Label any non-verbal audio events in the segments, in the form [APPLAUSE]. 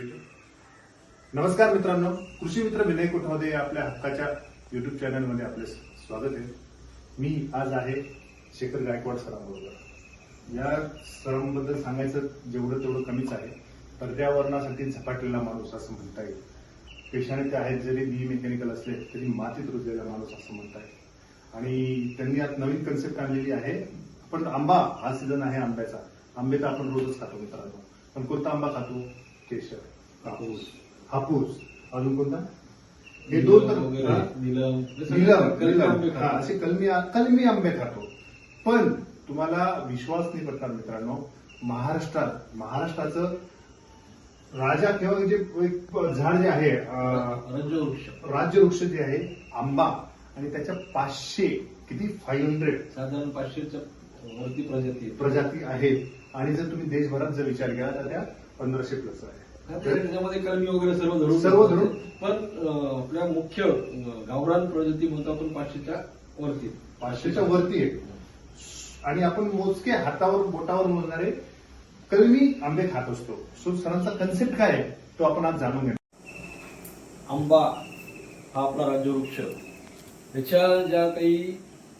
नमस्कार मित्रांनो कृषी मित्र विनय कुठमध्ये आपल्या हक्काच्या युट्यूब चॅनलमध्ये आपले स्वागत आहे. मी आज आहे शेखर गायकवाड सरांबरोबर. या सरांबद्दल सांगायचं जेवढं तेवढं कमीच आहे पर्यावरणासाठी झपाटलेला माणूस असं म्हणता येईल. पेशाने ते आहेत जरी बी मेकॅनिकल असले तरी मातीत रुजलेला माणूस असं म्हणता येईल. आणि त्यांनी आज नवीन कन्सेप्ट आणलेली आहे. पण आंबा हा सीझन आहे आंब्याचा. आंबे तर आपण रोजच खातो मित्रांनो. पण कोणता आंबा खातो? केशर कापूस हापूस. अजून कोणता? हे दोन हा. नीलम. नीलम कलमी नीलम. आंबे खातो. असे कलमी कलमी आंबे खातो. पण तुम्हाला विश्वास नाही पडणार मित्रांनो. महाराष्ट्रात महाराष्ट्राचं राजा किंवा जे एक झाड जे आहे अं, रंजवृक्ष राज्यवृक्ष जे आहे आंबा आणि त्याच्या पाचशे किती? फाईव्ह हंड्रेड साधारण पाचशेच्या वरती प्रजाती. प्रजाती आहेत. आणि जर तुम्ही देशभरात जर विचार केला तर त्या पंधराशे प्लस आहे. त्याच्यामध्ये कलमी वगैरे सर्व धरून सर्व धरून. पण आपल्या मुख्य गावरान प्रजाती म्हणतो आपण पाचशेच्या वरती? पाचशेच्या वरती आहे. आणि आपण मोजके हातावर बोटावर मोजणारे कलमी आंबे खात असतो. सो सरांचा कन्सेप्ट काय आहे तो आपण आज जाणून घेणार आंबा हा आपला राज्यवृक्ष. त्याच्या ज्या काही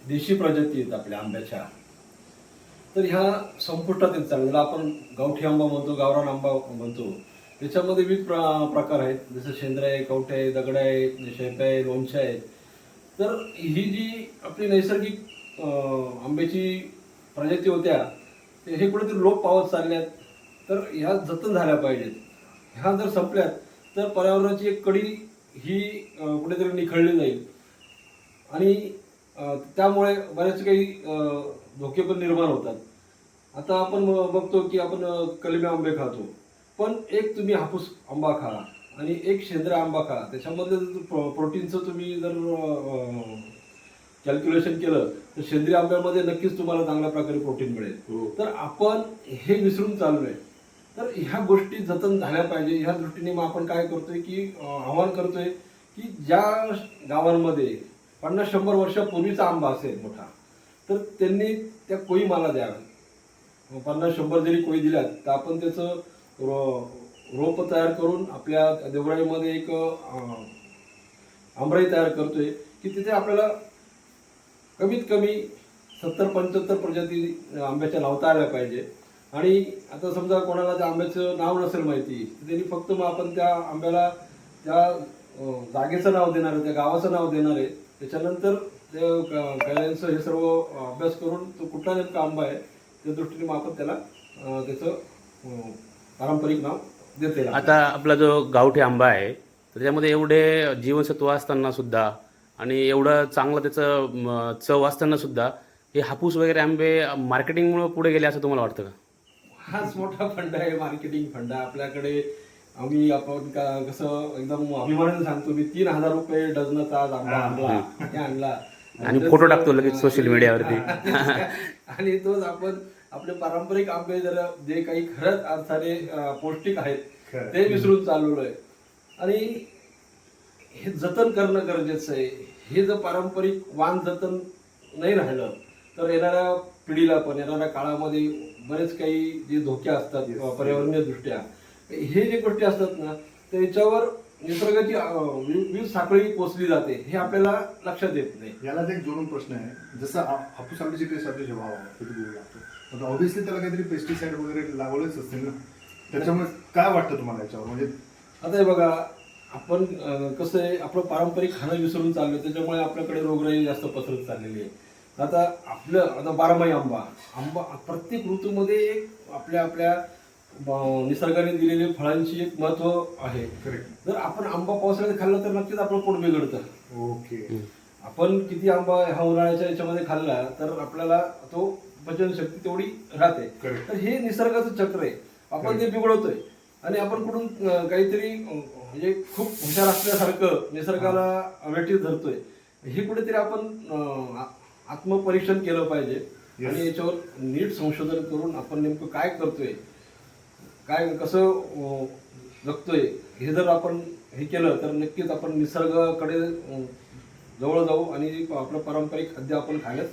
देशी प्रजाती आहेत आपल्या आंब्याच्या तर ह्या संपुष्टातील येत ज्याला आपण गावठी आंबा म्हणतो गावरान आंबा म्हणतो त्याच्यामध्ये विविध प्र- प्रकार आहेत. जसं शेंद्रा आहे कवठे आहे दगड आहे शेपे आहे लोणच्या आहेत तर ही जी आपली नैसर्गिक आंब्याची प्रजाती होत्या हे कुठेतरी लोप पावत चालल्यात. तर ह्या जतन झाल्या पाहिजेत. ह्या जर संपल्यात तर पर्यावरणाची एक कडी ही कुठेतरी निखळली जाईल. आणि त्यामुळे बरेच काही धोके पण निर्माण होतात. आता आपण बघतो की आपण कलमी आंबे खातो. पण एक तुम्ही हापूस आंबा खा आणि एक शेंद्रा आंबा खा त्याच्यामध्ये जर प्रो- प्रोटीनचं तुम्ही जर कॅल्क्युलेशन केलं तर सेंद्रिय आंब्यामध्ये नक्कीच तुम्हाला चांगल्या प्रकारे प्रोटीन हो. मिळेल तर आपण हे विसरून चाललोय. तर ह्या गोष्टी जतन झाल्या पाहिजे. ह्या दृष्टीने मग आपण काय करतोय की आवाहन करतोय की ज्या गावांमध्ये पन्नास शंभर वर्षापूर्वीचा आंबा असेल मोठा. तर त्यांनी त्या कोई माला द्याव्या पन्नास शंभर जरी कोई दिल्यात तर आपण त्याचं रो- रोप तयार करून आपल्या देवराईमध्ये एक आंबराई तयार करतोय की तिथे आपल्याला कमीत कमी सत्तर पंच्याहत्तर प्रजाती आंब्याच्या लावता आल्या पाहिजे. आणि आता समजा कोणाला त्या आंब्याचं नाव नसेल माहिती तर त्यांनी फक्त मग आपण त्या आंब्याला त्या जागेचं नाव देणार आहे त्या गावाचं नाव देणार आहे त्याच्यानंतर ते कैलांचं हे सर्व अभ्यास करून तो कुठला नेमका आंबा आहे त्या दृष्टीने मग आपण त्याला त्याचं पारंपरिक नाव देता आता आपला जो गावठी आंबा आहे तर त्यामध्ये एवढे जीवनसत्व असताना सुद्धा आणि एवढं चांगलं त्याचं चव असताना सुद्धा हे हापूस वगैरे आंबे मार्केटिंगमुळे पुढे गेले असं तुम्हाला वाटतं का? हाच मोठा फंड आहे मार्केटिंग फंड. आपल्याकडे आम्ही आपण का- कसं एकदम अभिमानाने सांगतो मी तीन हजार रुपये डझनाचा आज आंबा आणला हे आणला. आणि फोटो टाकतो लगेच social media वरती. [LAUGHS] आणि तोच आपण आपले पारंपरिक आंबे जर जे काही खरंच अर्थाने पौष्टिक आहेत. ते विसरून चाललेलो आहे. आणि हे जतन करणं गरजेचं आहे. हे जर पारंपरिक वाण जतन नाही राहिलं तर येणाऱ्या पिढीला पण येणाऱ्या काळामध्ये बरेच काही जे धोके असतात पर्यावरणीय दृष्ट्या हे जे गोष्टी असतात ना त्याच्यावर निसर्गाची विविध साखळी पोचली जाते हे आपल्याला लक्षात येत नाही. यालाच एक जोडून प्रश्न आहे. जसं हापूस आंब्याची टेस्ट आपली जेव्हा लागतो. आता ऑब्व्हियसली त्याला काहीतरी पेस्टिसाइड वगैरे लागवलेच असतील ना. त्याच्यामुळे काय वाटतं तुम्हाला याच्यावर? म्हणजे आता हे बघा आपण कसं आहे आपलं पारंपरिक खाणं विसरून चाललं त्याच्यामुळे आपल्याकडे रोगराई जास्त पसरत चाललेली आहे. आता आपलं आता बारामाही आंबा. आंबा प्रत्येक ऋतूमध्ये एक आपल्या आपल्या निसर्गाने दिलेली फळांची एक महत्त्व आहे. करेक्ट जर आपण आंबा पावसाळ्यात खाल्ला तर नक्कीच आपलं पोट बिघडतं. ओके आपण किती आंबा ह्या उन्हाळ्याच्या याच्यामध्ये खाल्ला तर आपल्याला तो पचनशक्ती तेवढी राहते. तर हे निसर्गाचं चक्र आहे. आपण ते बिघडवतोय आणि आपण कुठून काहीतरी म्हणजे खूप हुशार असल्यासारखं निसर्गाला वेठीत धरतोय. हे कुठेतरी आपण आत्मपरीक्षण केलं पाहिजे. आणि याच्यावर नीट संशोधन करून आपण नेमकं काय करतोय काय कसं जगतोय हे जर आपण हे केलं तर नक्कीच आपण निसर्गाकडे जवळ जाऊ आणि आपलं पारंपरिक खाद्य आपण खाण्यास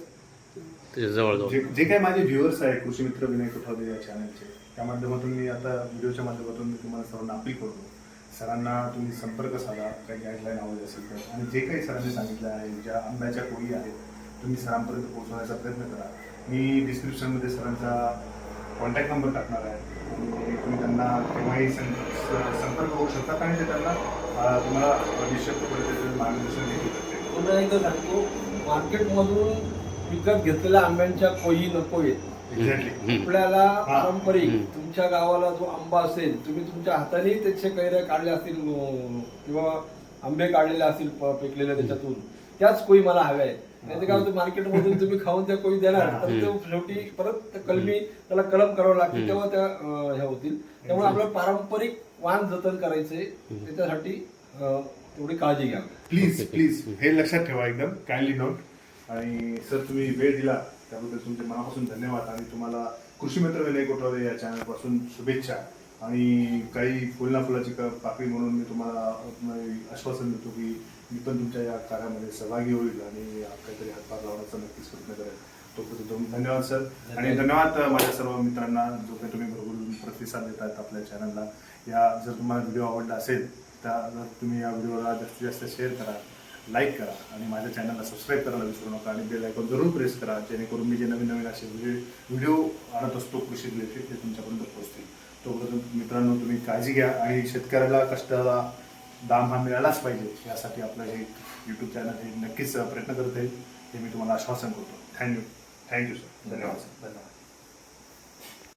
त्याच्या जवळजवळ जे जे काही माझे व्ह्युअर्स आहेत कृषी मित्र विनय कोठावदे या चॅनलचे त्या माध्यमातून मी आता व्हिडिओच्या माध्यमातून मी तुम्हाला सर्वांना अपील करतो. सरांना तुम्ही संपर्क साधा काही गाईडलाईन हवी असेल तर. आणि जे काही सरांनी सांगितलं आहे ज्या आंब्याच्या कोळी आहेत तुम्ही सरांपर्यंत पोहोचवण्याचा प्रयत्न करा. मी डिस्क्रिप्शनमध्ये सरांचा कॉन्टॅक्ट नंबर टाकणार आहे. तुम्ही त्यांना केव्हाही संपर्क होऊ शकतात आणि ते त्यांना तुम्हाला निश्चितपणे मार्गदर्शन देखील करतील पुन्हा एकदा सांगतो मार्केटमधून विकत घेतलेल्या आंब्यांच्या कोयी नको एक्झॅक्टली हम्म. आपल्याला. पारंपरिक. तुमच्या गावाला जो आंबा असेल तुम्ही तुमच्या हाताने त्याचे कैऱ्या काढल्या असतील किंवा आंबे काढलेले असतील प- पिकलेले त्याच्यातून त्याच कोयी मला हव्या आहेत नाही काय होतं मार्केटमधून तुम्ही खाऊन त्या कोयी देणार. तर ते शेवटी परत कलमी त्याला कलम करावं लागते तेव्हा त्या ह्या होतील. त्यामुळे आपल्याला पारंपरिक वाण जतन करायचे त्याच्यासाठी तेवढी काळजी घ्या. प्लीज प्लीज हे लक्षात ठेवा एकदम काइंडली नोट आणि सर तुम्ही वेळ दिला त्याबद्दल तुमचे मनापासून धन्यवाद. आणि तुम्हाला कृषी मित्र विनय कोठावदे या चॅनलपासून शुभेच्छा. आणि काही फुलना फुलाची पाकळी म्हणून मी तुम्हाला आश्वासन देतो की मी पण तुमच्या या कार्यामध्ये सहभागी होईल आणि काहीतरी हातभार लावण्याचा नक्कीच प्रयत्न करेल. तोपर्यंत धन्यवाद सर. आणि धन्यवाद माझ्या सर्व मित्रांना जो काही तुम्ही भरपूर प्रतिसाद देत आहेत आपल्या चॅनलला. या जर तुम्हाला व्हिडिओ आवडला असेल तर जर तुम्ही या व्हिडिओला जास्तीत जास्त शेअर करा लाईक करा आणि माझ्या चॅनलला सबस्क्राईब करायला विसरू नका आणि बेल आयकॉन जरूर प्रेस करा जेणेकरून मी जे नवीन नवीन असे व्हिडिओ व्हिडिओ आणत असतो कृषी रिलेटेड ते तुमच्यापर्यंत पोहोचतील. तोपर्यंत मित्रांनो तुम्ही काळजी घ्या आणि शेतकऱ्याला कष्टाला दाम हा मिळालाच पाहिजे. यासाठी आपलं हे यूट्यूब चॅनल हे नक्कीच प्रयत्न करत आहे हे मी तुम्हाला आश्वासन करतो. Thank you thank you sir धन्यवाद सर धन्यवाद.